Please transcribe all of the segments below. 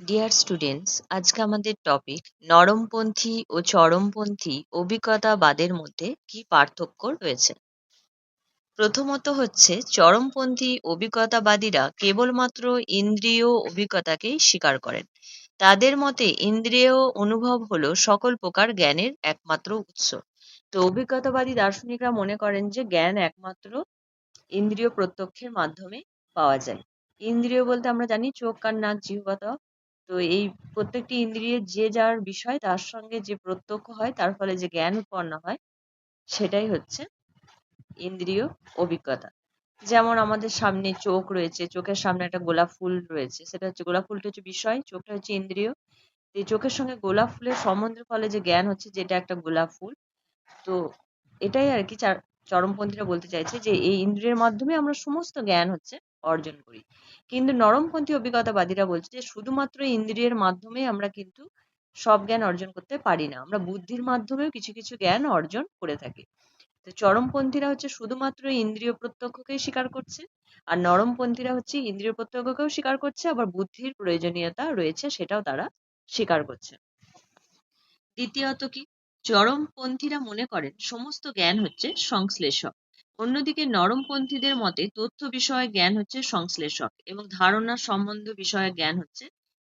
Dear students আজকে আমাদের topic নরমপন্থী ও চরমপন্থী অভিজ্ঞতাবাদের মধ্যে কি পার্থক্য রয়েছে? প্রথমত হচ্ছে, চরমপন্থী অভিজ্ঞতাবাদীরা কেবলমাত্র ইন্দ্রিয় অভিজ্ঞতাকেই স্বীকার করেন। তাদের মতে, ইন্দ্রিয় অনুভব হলো সকল প্রকার জ্ঞানের একমাত্র উৎস। তো অভিজ্ঞতাবাদী দার্শনিকরা মনে করেন যে, জ্ঞান একমাত্র ইন্দ্রিয় প্রত্যক্ষের মাধ্যমে পাওয়া যায়। ইন্দ্রিয় বলতে আমরা জানি, চোখ, কান, নাক, জিহ্বা, ত্বক। তো এই প্রত্যেকটি ইন্দ্রিয়ের যে যার বিষয় তার সঙ্গে যে প্রত্যক্ষ হয়, তার ফলে যে জ্ঞান উৎপন্ন হয়, সেটাই হচ্ছে ইন্দ্রিয় অভিজ্ঞতা। যেমন আমাদের সামনে চোখ রয়েছে, চোখের সামনে একটা গোলাপ ফুল রয়েছে, সেটা হচ্ছে, গোলাপ ফুলটা হচ্ছে বিষয়, চোখটা হচ্ছে ইন্দ্রিয়। এই চোখের সঙ্গে গোলাপ ফুলের সম্বন্ধের ফলে যে জ্ঞান হচ্ছে, যেটা একটা গোলাপ ফুল। তো এটাই আর কি চরমপন্থীরা বলতে চাইছে যে এই ইন্দ্রিয়ের মাধ্যমে আমরা সমস্ত জ্ঞান হচ্ছে অর্জন করি। কিন্তু নরমপন্থী অভিজ্ঞতাবাদীরা বলছে যে, শুধুমাত্র ইন্দ্রিয়ের মাধ্যমে আমরা কিন্তু সব জ্ঞান অর্জন করতে পারি না। আমরা বুদ্ধির মাধ্যমেও কিছু কিছু জ্ঞান অর্জন করে থাকি। তো চরমপন্থীরা হচ্ছে শুধুমাত্র ইন্দ্রিয় প্রত্যক্ষকেই স্বীকার করছে, আর নরমপন্থীরা হচ্ছে ইন্দ্রিয় প্রত্যক্ষকেও স্বীকার করছে, আবার বুদ্ধির প্রয়োজনীয়তা রয়েছে সেটাও তারা স্বীকার করছে। দ্বিতীয়ত কি? চরমপন্থীরা মনে করেন সমস্ত জ্ঞান হচ্ছে সংশ্লেষক। অন্যদিকে নরমপন্থীদের মতে তথ্য বিষয়ে জ্ঞান হচ্ছে সংশ্লেষক এবং ধারণা সম্বন্ধ বিষয়ে জ্ঞান হচ্ছে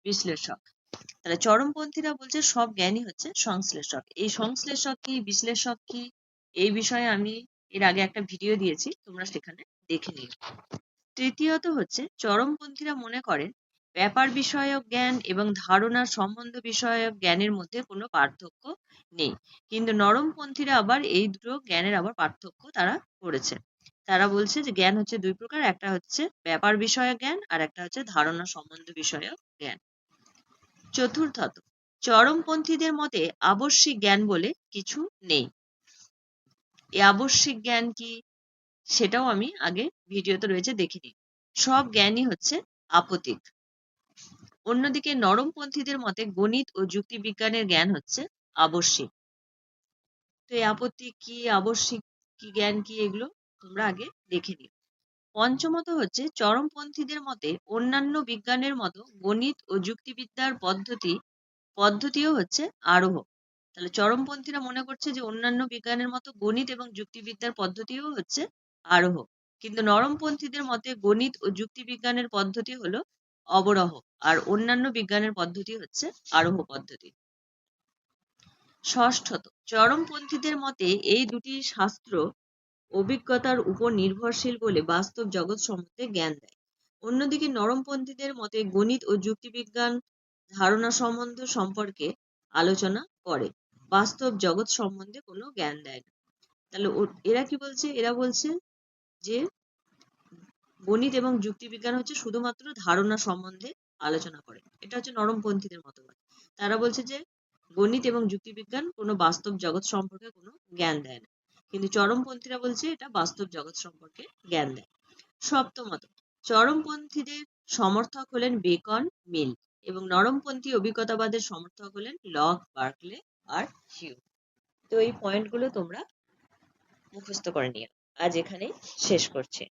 বিশ্লেষক। তাহলে চরমপন্থীরা বলছে সব জ্ঞানই হচ্ছে সংশ্লেষক। এই সংশ্লেষক কি, বিশ্লেষক কি, এই বিষয়ে আমি এর আগে একটা ভিডিও দিয়েছি, তোমরা সেখানে দেখে নিও। তৃতীয়ত হচ্ছে, চরমপন্থীরা মনে করেন ব্যাপার বিষয়ক জ্ঞান এবং ধারণা সম্বন্ধ বিষয়ক জ্ঞানের মধ্যে কোনো পার্থক্য নেই। কিন্তু নরমপন্থীরা আবার এই দুটো জ্ঞানের আবার পার্থক্য তারা করেছে। তারা বলছে যে জ্ঞান হচ্ছে দুই প্রকার, একটা হচ্ছে ব্যাপার বিষয়ক জ্ঞান আর একটা হচ্ছে ধারণা সম্বন্ধ বিষয়ক জ্ঞান। চতুর্থত, চরমপন্থীদের মতে আবশ্যিক জ্ঞান বলে কিছু নেই। এই আবশ্যিক জ্ঞান কি সেটাও আমি আগে ভিডিওতে রয়েছে দেখিনি। সব জ্ঞানই হচ্ছে আপতিক অন্যদিকে নরমপন্থীদের মতে গণিত ও যুক্তিবিজ্ঞানের জ্ঞান হচ্ছে আবশ্যিক। তো এই আপত্তি কি আবশ্যিক, কি জ্ঞান কি এগুলো তোমরা আগে দেখে নিও পঞ্চমত হচ্ছে চরমপন্থীদের মতে অন্যান্য বিজ্ঞানের মতো গণিত ও যুক্তিবিদ্যার পদ্ধতি, পদ্ধতিও হচ্ছে আরোহ। তাহলে চরমপন্থীরা মনে করছে যে অন্যান্য বিজ্ঞানের মতো গণিত এবং যুক্তিবিদ্যার পদ্ধতিও হচ্ছে আরোহ। কিন্তু নরমপন্থীদের মতে গণিত ও যুক্তিবিজ্ঞানের পদ্ধতি হলো অবরোহ। আর অন্যান্য বিজ্ঞানের পদ্ধতি হচ্ছে আরোহ পদ্ধতি। ষষ্ঠত, চরমপন্থীদের মতে এই দুটি শাস্ত্র অভিজ্ঞতার উপর নির্ভরশীল বলে বাস্তব জগৎ সম্বন্ধে জ্ঞান দেয়। অন্যদিকে নরমপন্থীদের মতে গণিত ও যুক্তিবিজ্ঞান ধারণা সম্বন্ধ সম্পর্কে আলোচনা করে। বাস্তব জগৎ সম্বন্ধে কোনো জ্ঞান দেয় না। তাহলে এরা কি বলছে? এরা বলছে যে গণিত এবং যুক্তিবিজ্ঞান হচ্ছে শুধুমাত্র ধারণা সম্বন্ধে আলোচনা করে। এটা হচ্ছে নরমপন্থীদের মতবাদ। তারা বলছে যে, গণিত এবং যুক্তিবিজ্ঞান কোনো বাস্তব জগৎ সম্পর্কে কোনো জ্ঞান দেয় না। কিন্তু চরমপন্থীরা বলছে এটা বাস্তব জগৎ সম্পর্কে জ্ঞান দেয়। সপ্তমত চরমপন্থীদের সমর্থক হলেন বেকন, মিল এবং নরমপন্থী অভিজ্ঞতাবাদের সমর্থক হলেন লক, বার্কলে আর হিউ। তো এই পয়েন্টগুলো তোমরা মুখস্থ করে নিও। আজ এখানেই শেষ করছি।